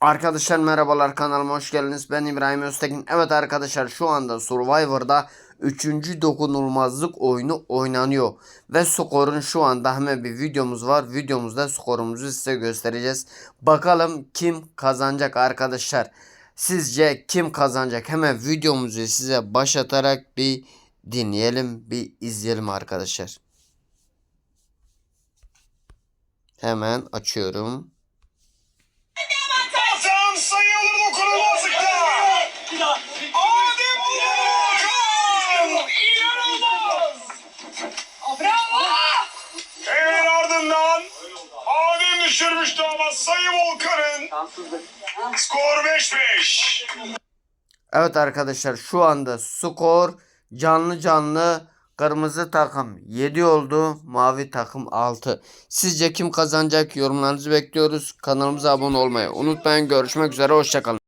Arkadaşlar merhabalar kanalıma hoş geldiniz. Ben İbrahim Öztekin. Evet arkadaşlar şu anda Survivor'da 3. dokunulmazlık oyunu oynanıyor. Ve skorun şu anda hemen bir videomuz var. Videomuzda skorumuzu size göstereceğiz. Bakalım kim kazanacak arkadaşlar. Sizce kim kazanacak? Hemen videomuzu size başlatarak bir dinleyelim, bir izleyelim arkadaşlar. Hemen açıyorum. Düşürmüştü ama sayı Volkan'ın. Skor 5-5. Evet arkadaşlar şu anda skor canlı canlı kırmızı takım 7 oldu mavi takım 6. Sizce kim kazanacak yorumlarınızı bekliyoruz. Kanalımıza abone olmayı unutmayın. Görüşmek üzere hoşçakalın.